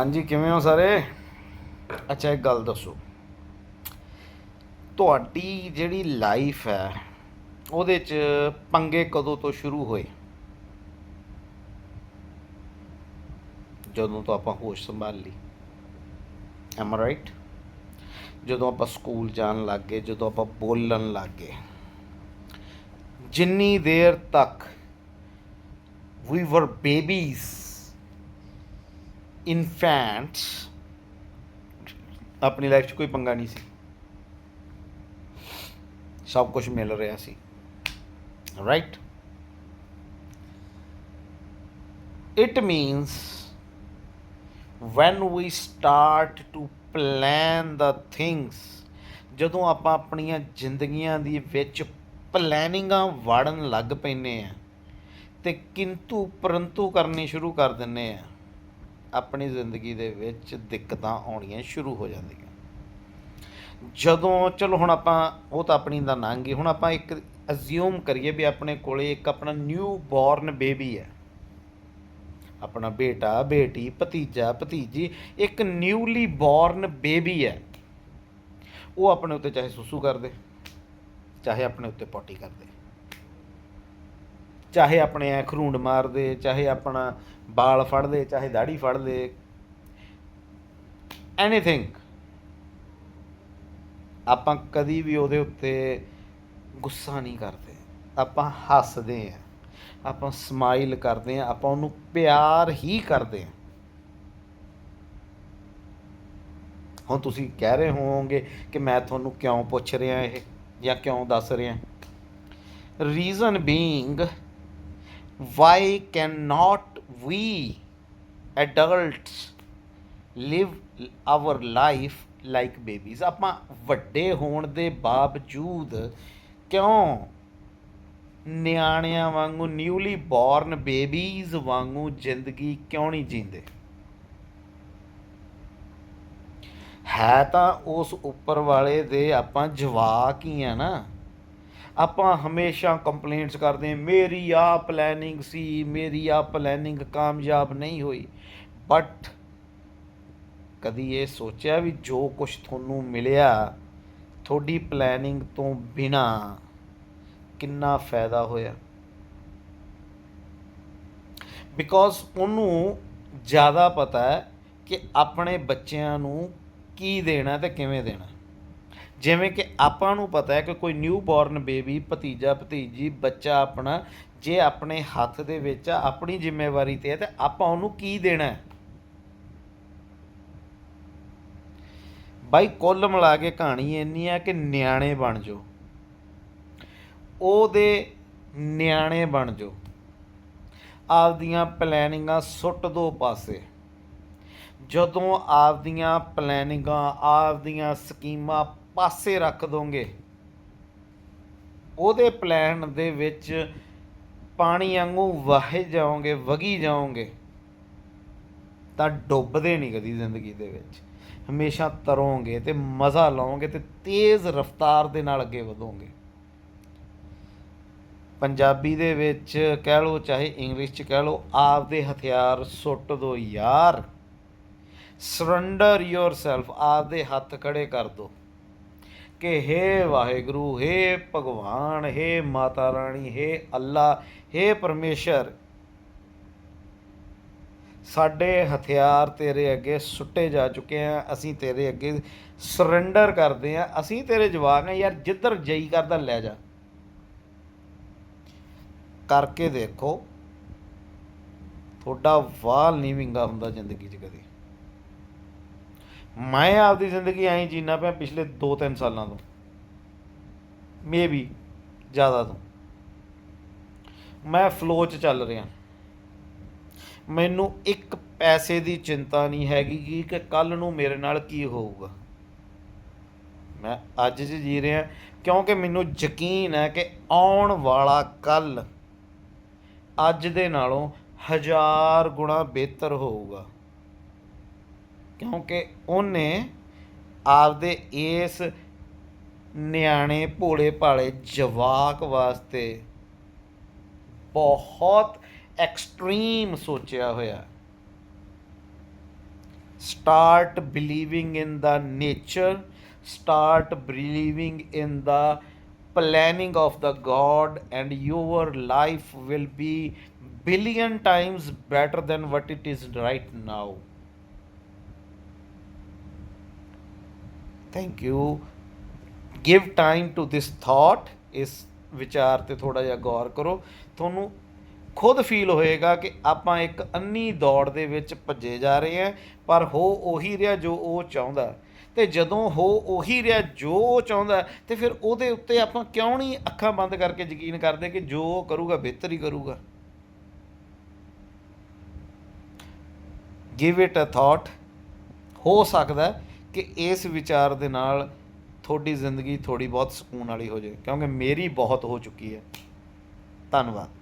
ਹਾਂਜੀ, ਕਿਵੇਂ ਹੋ ਸਾਰੇ? ਅੱਛਾ, ਇੱਕ ਗੱਲ ਦੱਸੋ। ਤੁਹਾਡੀ ਜਿਹੜੀ ਲਾਈਫ ਹੈ, ਉਹਦੇ ਚ ਪੰਗੇ ਕਦੋਂ ਤੋਂ ਸ਼ੁਰੂ ਹੋਏ? ਜਦੋਂ ਤੋਂ ਆਪਾਂ ਹੋਸ਼ ਸੰਭਾਲ ਲਈ। ਐਮ ਰਾਈਟ ਜਦੋਂ ਆਪਾਂ ਸਕੂਲ ਜਾਣ ਲੱਗ ਗਏ, ਜਦੋਂ ਆਪਾਂ ਬੋਲਣ ਲੱਗ ਗਏ। ਜਿੰਨੀ ਦੇਰ ਤੱਕ ਵੀ ਵਰ ਬੇਬੀਜ਼ ਇਨਫੈਂਟਸ, ਆਪਣੀ ਲਾਈਫ 'ਚ ਕੋਈ ਪੰਗਾ ਨਹੀਂ ਸੀ। ਸਭ ਕੁਝ ਮਿਲ ਰਿਹਾ ਸੀ। Right it means when we start to plan the things, ਜਦੋਂ ਆਪਾਂ ਆਪਣੀਆਂ ਜ਼ਿੰਦਗੀਆਂ ਦੀ ਵਿੱਚ ਪਲੈਨਿੰਗਾਂ ਵੜਨ ਲੱਗ ਪੈਨੇ ਆ, ਤੇ ਕਿੰਤੂ ਪਰੰਤੂ ਕਰਨੀ ਸ਼ੁਰੂ ਕਰ ਦਿੰਨੇ ਆ। ਆਪਣੀ ਜ਼ਿੰਦਗੀ ਦੇ ਵਿੱਚ ਦਿੱਕਤਾਂ ਆਉਣੀਆਂ ਸ਼ੁਰੂ ਹੋ ਜਾਂਦੀਆਂ। ਜਦੋਂ, ਚਲੋ ਹੁਣ ਆਪਾਂ, ਉਹ ਤਾਂ ਆਪਣੀ ਦਾ ਲੰਘ ਗਈ ਹੁਣ ਆਪਾਂ ਇੱਕ ਅਸਿਊਮ ਕਰੀਏ ਵੀ ਆਪਣੇ ਕੋਲੇ ਇੱਕ ਆਪਣਾ ਨਿਊ ਬੋਰਨ ਬੇਬੀ ਹੈ। ਆਪਣਾ ਬੇਟਾ, ਬੇਟੀ, ਭਤੀਜਾ, ਭਤੀਜੀ, ਇੱਕ ਨਿਊਲੀ ਬੋਰਨ ਬੇਬੀ ਹੈ। ਉਹ ਆਪਣੇ ਉੱਤੇ ਚਾਹੇ ਸੁਸੂ ਕਰਦੇ ਚਾਹੇ ਆਪਣੇ ਉੱਤੇ ਪੋਟੀ ਕਰਦੇ ਚਾਹੇ ਆਪਣੇ ਐ ਖਰੂੰਡ ਮਾਰਦੇ, ਚਾਹੇ ਆਪਣਾ ਬਾਲ ਫੜਦੇ, ਚਾਹੇ ਦਾੜੀ ਫੜਦੇ ਐਨੀਥਿੰਗ ਆਪਾਂ ਕਦੀ ਵੀ ਉਹਦੇ ਉੱਤੇ ਗੁੱਸਾ ਨਹੀਂ ਕਰਦੇ। ਆਪਾਂ ਹੱਸਦੇ ਆ। ਆਪਾਂ ਸਮਾਈਲ ਕਰਦੇ ਆ। ਆਪਾਂ ਉਹਨੂੰ ਪਿਆਰ ਹੀ ਕਰਦੇ ਆ। ਹੁਣ ਤੁਸੀਂ ਕਹਿ ਰਹੇ ਹੋਵੋਗੇ ਕਿ ਮੈਂ ਤੁਹਾਨੂੰ ਕਿਉਂ ਪੁੱਛ ਰਿਹਾ ਇਹ ਜਾਂ ਕਿਉਂ ਦੱਸ ਰਿਹਾ? Reason being why can cannot we adults live our life like babies ਆਪਾਂ ਵੱਡੇ ਹੋਣ ਦੇ ਬਾਵਜੂਦ ਕਿਉਂ ਨਿਆਣਿਆਂ ਵਾਂਗੂ ਨਿਊਲੀ ਬੋਰਨ ਬੇਬੀਜ਼ ਵਾਂਗੂ ਜ਼ਿੰਦਗੀ ਕਿਉਂ ਨਹੀਂ ਜੀਂਦੇ? ਹੈ ਤਾਂ ਉਸ ਉੱਪਰ ਵਾਲੇ ਦੇ ਆਪਾਂ ਜਵਾਕ ਹੀ ਆ ਨਾ। ਆਪਾਂ ਹਮੇਸ਼ਾ ਕੰਪਲੇਂਟਸ ਕਰਦੇ ਮੇਰੀ ਆ ਪਲੈਨਿੰਗ ਸੀ, ਮੇਰੀ ਆ ਪਲੈਨਿੰਗ ਕਾਮਯਾਬ ਨਹੀਂ ਹੋਈ। ਬਟ ਕਦੀ ਇਹ ਸੋਚਿਆ ਵੀ ਜੋ ਕੁਝ ਤੁਹਾਨੂੰ ਮਿਲਿਆ, ਤੁਹਾਡੀ ਪਲੈਨਿੰਗ ਤੋਂ ਬਿਨਾ ਕਿੰਨਾ ਫਾਇਦਾ ਹੋਇਆ? ਬਿਕੋਜ਼ ਉਹਨੂੰ ਜ਼ਿਆਦਾ ਪਤਾ ਹੈ ਕਿ ਆਪਣੇ ਬੱਚਿਆਂ ਨੂੰ ਕੀ ਦੇਣਾ ਤੇ ਕਿਵੇਂ ਦੇਣਾ। ਜਿਵੇਂ ਕਿ ਆਪਾਂ ਨੂੰ ਪਤਾ ਹੈ ਕਿ ਕੋਈ ਨਿਊ ਬੋਰਨ ਬੇਬੀ ਭਤੀਜਾ ਭਤੀਜੀ ਬੱਚਾ ਆਪਣਾ ਜੇ ਆਪਣੇ ਹੱਥ ਦੇ ਵਿੱਚ ਆ, ਆਪਣੀ ਜ਼ਿੰਮੇਵਾਰੀ ਤੇ ਹੈ ਤੇ ਆਪਾਂ ਉਹਨੂੰ ਕੀ ਦੇਣਾ ਹੈ? ਬਾਈ ਕੁੱਲ ਮਿਲਾ ਕੇ ਕਹਾਣੀ ਇੰਨੀ ਹੈ ਕਿ ਨਿਆਣੇ ਬਣ ਜਾਓ। ਉਹਦੇ ਨਿਆਣੇ ਬਣ ਜਾਓ। ਆਪਦੀਆਂ ਪਲੈਨਿੰਗਾਂ ਸੁੱਟ ਦੋ ਪਾਸੇ। ਜਦੋਂ ਆਪਦੀਆਂ ਪਲੈਨਿੰਗਾਂ ਆਪਦੀਆਂ ਸਕੀਮਾਂ ਪਾਸੇ ਰੱਖ ਦੋਗੇ। ਉਹਦੇ ਪਲਾਨ ਦੇ ਵਿੱਚ ਪਾਣੀ ਵਾਂਗੂ ਵਾਹੇ ਜਾਓਗੇ, ਵਗੀ ਜਾਓਗੇ। ਤਾਂ ਡੁੱਬਦੇ ਨਹੀਂ ਕਦੀ ਜ਼ਿੰਦਗੀ ਦੇ ਵਿੱਚ। ਹਮੇਸ਼ਾ ਤਰੋਂਗੇ ਤੇ ਮਜ਼ਾ ਲਓਗੇ ਤੇ ਤੇਜ਼ ਰਫ਼ਤਾਰ ਦੇ ਨਾਲ ਅੱਗੇ ਵਧੋਗੇ। ਪੰਜਾਬੀ ਦੇ ਵਿੱਚ ਕਹਿ ਲਓ, ਚਾਹੇ ਇੰਗਲਿਸ਼ ਚ ਕਹਿ ਲਓ, ਆਪਦੇ ਹਥਿਆਰ ਸੁੱਟ ਦੋ ਯਾਰ। ਸਰੈਂਡਰ yourself, ਆਪਦੇ ਹੱਥ ਖੜੇ ਕਰ ਦੋ। ਕਿ हे ਵਾਹਿਗੁਰੂ हे ਭਗਵਾਨ हे ਮਾਤਾ ਰਾਣੀ हे ਅੱਲਾ हे ਪਰਮੇਸ਼ਰ ਸਾਡੇ ਹਥਿਆਰ ਤੇਰੇ ਅੱਗੇ ਸੁੱਟੇ ਜਾ ਚੁੱਕੇ ਆ ਅਸੀਂ ਤੇਰੇ ਅੱਗੇ ਸਰੈਂਡਰ ਕਰਦੇ ਆ ਅਸੀਂ ਤੇਰੇ ਜਵਾਨ ਆ ਯਾਰ ਜਿੱਧਰ ਜਈ ਕਰਦਾ ਲੈ ਜਾ ਕਰਕੇ ਦੇਖੋ ਤੁਹਾਡਾ ਵਾਲ ਨਹੀਂ ਵਿੰਗਾ ਹੁੰਦਾ ਜ਼ਿੰਦਗੀ 'ਚ ਕਦੀ ਮੈਂ ਆਪਦੀ ਜ਼ਿੰਦਗੀ ਐਂ ਜੀਣਾ ਪਿਆ ਪਿਛਲੇ 2-3 ਸਾਲਾਂ ਤੋਂ। ਮੇਬੀ ਜ਼ਿਆਦਾ ਤੋਂ। ਮੈਂ ਫਲੋ 'ਚ ਚੱਲ ਰਿਹਾ। ਮੈਨੂੰ ਇੱਕ ਪੈਸੇ ਦੀ ਚਿੰਤਾ ਨਹੀਂ ਹੈਗੀ ਕਿ ਕੱਲ ਨੂੰ ਮੇਰੇ ਨਾਲ ਕੀ ਹੋਊਗਾ। ਮੈਂ ਅੱਜ 'ਚ ਜੀ ਰਿਹਾ ਕਿਉਂਕਿ ਮੈਨੂੰ ਯਕੀਨ ਹੈ ਕਿ ਆਉਣ ਵਾਲਾ ਕੱਲ ਅੱਜ ਦੇ ਨਾਲੋਂ ਹਜ਼ਾਰ ਗੁਣਾ ਬਿਹਤਰ ਹੋਊਗਾ। ਕਿਉਂਕਿ ਉਹਨੇ ਆਪਦੇ ਇਸ ਨਿਆਣੇ ਭੋਲੇ ਭਾਲੇ ਜਵਾਕ ਵਾਸਤੇ ਬਹੁਤ ਐਕਸਟ੍ਰੀਮ ਸੋਚਿਆ ਹੋਇਆ start believing in the nature start believing in the planning of the god and your life will be billion times better than what it is right now thank you give time to this thought. ਇਸ ਵਿਚਾਰ ਤੇ ਥੋੜਾ ਜਿਹਾ ਗੌਰ ਕਰੋ। ਤੁਹਾਨੂੰ ਖੁਦ feel ਹੋਏਗਾ ਕਿ ਆਪਾਂ ਇੱਕ ਅੰਨੀ ਦੌੜ ਦੇ ਵਿੱਚ ਭੱਜੇ ਜਾ ਰਹੇ ਹਾਂ, ਪਰ ਹੋ ਉਹੀ ਰਿਹਾ ਜੋ ਉਹ ਚਾਹੁੰਦਾ। ਤੇ ਜਦੋਂ ਹੋ ਉਹੀ ਰਿਹਾ ਜੋ ਉਹ ਚਾਹੁੰਦਾ, ਤੇ ਫਿਰ ਉਹਦੇ ਉੱਤੇ ਆਪਾਂ ਕਿਉਂ ਨਹੀਂ ਅੱਖਾਂ ਬੰਦ ਕਰਕੇ ਯਕੀਨ ਕਰਦੇ ਕਿ ਜੋ ਉਹ ਕਰੂਗਾ, ਬਿਹਤਰ ਹੀ ਕਰੂਗਾ? ਗਿਵ ਇਟ ਅ ਥਾਟ ਹੋ ਸਕਦਾ ਕਿ ਇਸ ਵਿਚਾਰ ਦੇ ਨਾਲ ਤੁਹਾਡੀ ਜ਼ਿੰਦਗੀ ਥੋੜੀ ਬਹੁਤ ਸਕੂਨ ਵਾਲੀ ਹੋ ਜਾਏ ਕਿਉਂਕਿ ਮੇਰੀ ਬਹੁਤ ਹੋ ਚੁੱਕੀ ਹੈ। ਧੰਨਵਾਦ।